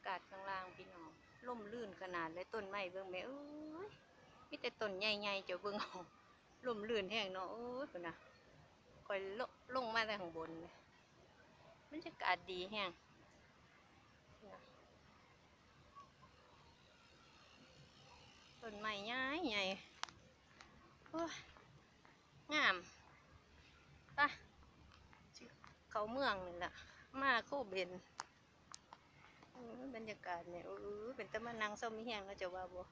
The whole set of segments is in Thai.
ากาศข้างล่างพี่น้องล่มลื่นขนาดเลยต้นไม้เบิ่งแม่เอ้ยมีแต่ต้นใหญ่ๆจ้าเบิ่งเอาล่มลื่นแห้งเนาะโอ้ยพุ่นะคอยลงลงมาแต่ข้างบนเลยบรรยากาศดีแห้งต้นไม้ใหญ่ใหญ่โอ้ยงามปสิเขาเมืองนี่แหละมาโคเบน บรรยากาศเนี่ยเออเป็นตะมานังเศร้ามีแห้งก็จะว่าบ่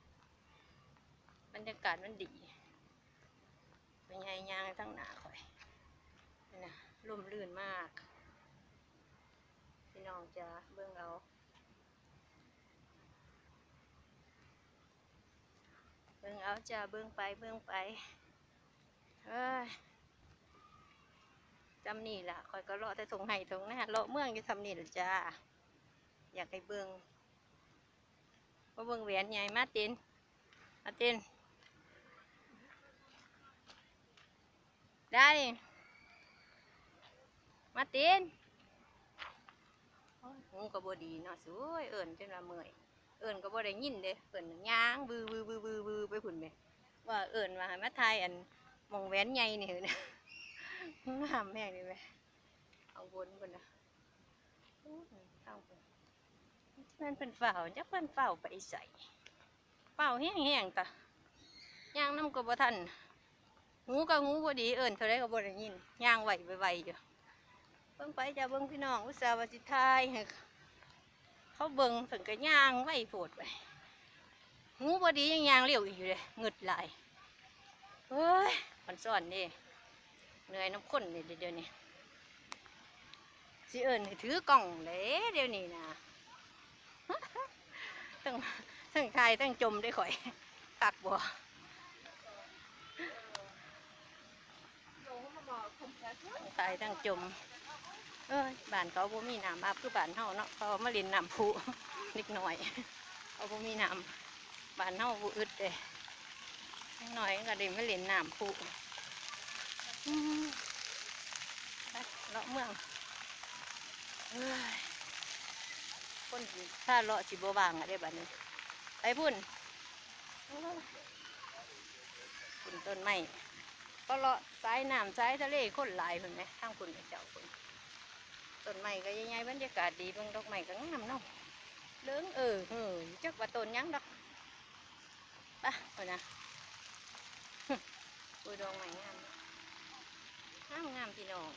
บรรยากาศมันดีเป็นไงยางทั้งหนาข่อยนี่นะร่มรื่นมาก พี่น้องจะเบิ่งเอาเบิ่งเอาจะเบิ่งไปเบิ่งไปเอ้ยจำนี่ล่ะข่อยก็เลาะแต่ทงไห้ทงหน้าเลาะเมืองอยู่ทำนี่ล่ะจ้า อยากให้เบิงว่าเบิงแหวนใหญ่มาตินมาตินได้มาตินโอ้ยหูก็บ่ดีเนาะสวยเอิญจนว่าเมื่อยเอิญก็บ่ได้ยินเด้เอิญย่างบือบือบือบือบือไปพุ่นแหมว่าเอิญว่าให้มาทายอันมองแหวนใหญ่นี่เนะงามแม่งนี่แหมเอาบนพุ่นนะโอ้ยเอาพุ่น เพื่นเพิ่นเฝ้าจักเพิ่นเฝ้าไปใส่เฝ้าแห้งๆตะย่างน้ำกบทันหูก็หูบ่ดีเอิ้นเท่าไรก็บ่ได้ยินย่างไหวไวๆอยู่เบิ่งไปจ้าเบิ่งพี่น้องอุตสาห์วสิทายเขาเบิ่งเพิ่นก็ย่างไหวโพดไปหูบ่ดียังย่างเร็วอีกอยู่เลยงึดไหลเฮ้ยมันซ่อนนี่เหนื่อยน้ำข้นนี่เดี๋ยวนี้สิเอิ้นให้ถือกล้องเด้เดี๋ยวนี้นะ ทั้งทั้งทายทั้งจมได้ข่อยตักบ่ทั้งทายทั้งจม เอ้ยบ้านเขาบ่มีน้ำอาบคือบ้านเฮาเนาะเขาเอมาเล่นน้ำพุนิดหน่อยเขาบ่มีน้ำบ้านเฮาบ่อึดเด้นิดหน่อยก็ได้มาเล่นน้ำพุเลาะเมืองเอ้ย คนถ้าเลาะสิบวางอะได้บัดนี้ ไปพุ่นพุ่นต้นไม้ก็เลาะสายน้ำสายทะเลคนหลายพุ่นไหมทางพุ่นไปเจ้าพุ่นต้นไม้ก็ยังไงบรรยากาศดีเบางดอกไม้ก็งามเนาะเลืองเออเฮ้ยจักว่าต้นยังดอกไปพุ่นนะปุยดอกไม้งามงามงามพี่น้อง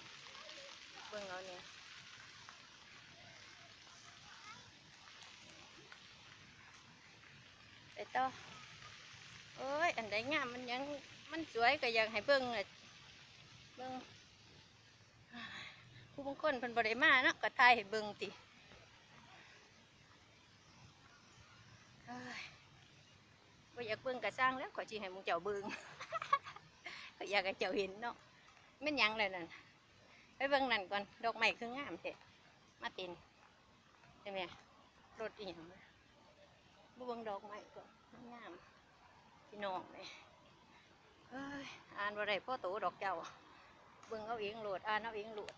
เบิ่งเอาเนี่ย ไป ต่อเอ้ยอันใดงามมันยังมันสวยก็อยากให้เบิ่งอะเบิ่งผู้บางคนเพิ่นบ่ได้มาเนาะก็ถ่ายให้เบิ่งติเอ้ยบ่อยากเบิ่งก็สร้างแล้วขอยสิให้หมึงเจ้าเบิ่งก็อยากให้เจ้าเห็นเนาะแม่นหยังเลยนั่นไปเบิ่งนั่นก่อนดอกไม้คืองามแท้มาตินใช่ไหมรถอีหยังวะ บ่เบิ่งดอกไม้ก็งามพี่น้องเลยเอ้ยอ่านว่าไรพ่อโตดอกเจ้าเบิ่งเอาเองโหลดอ่านเอาเองโหลด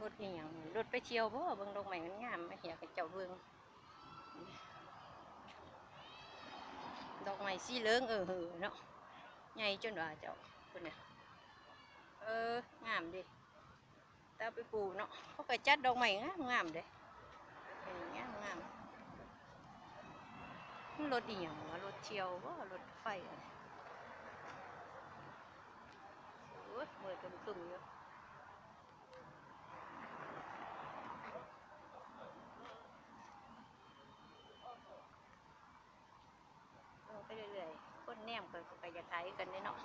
รถอีหยังรถไปเที่ยวบ่เบิ่งดอกไม้มันงามมาเหียกับเจ้าเบิ่งดอกไม้สีเหลืองเออเนาะใหญ่จนว่าเจ้าคุณน่ะเอองามดิแต่เอาไปปลูกเนาะเขาก็จัดดอกไม้งามงามเด้งามงาม รถอีหยังวะรถเที่ยวว่ารถไฟอะไรโอ้ยมือตึมตึมๆอยู่ลงไปเรื่อยๆคนแนมก็ไปจะขายกันได้เนาะ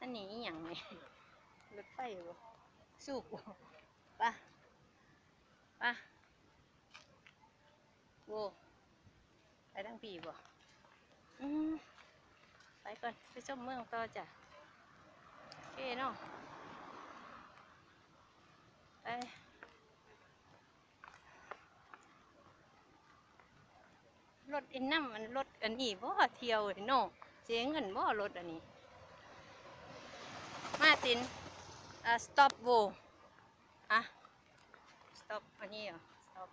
อันนี้อหย่างนี่รถไฟบ่สูบบ่ไป่ะปะโว้ ไปทั้งปีบ่อืมไปก่อนไปชมเมืองต่อจ้ะโอเคเนาะไปรถอินน้ำมันรถอันนี้บ่เที่ยวเนาะเสียเงินบ่รถอันนี้ มาตินอ่า stop โวอะต็อปอันนี้เหรอ stop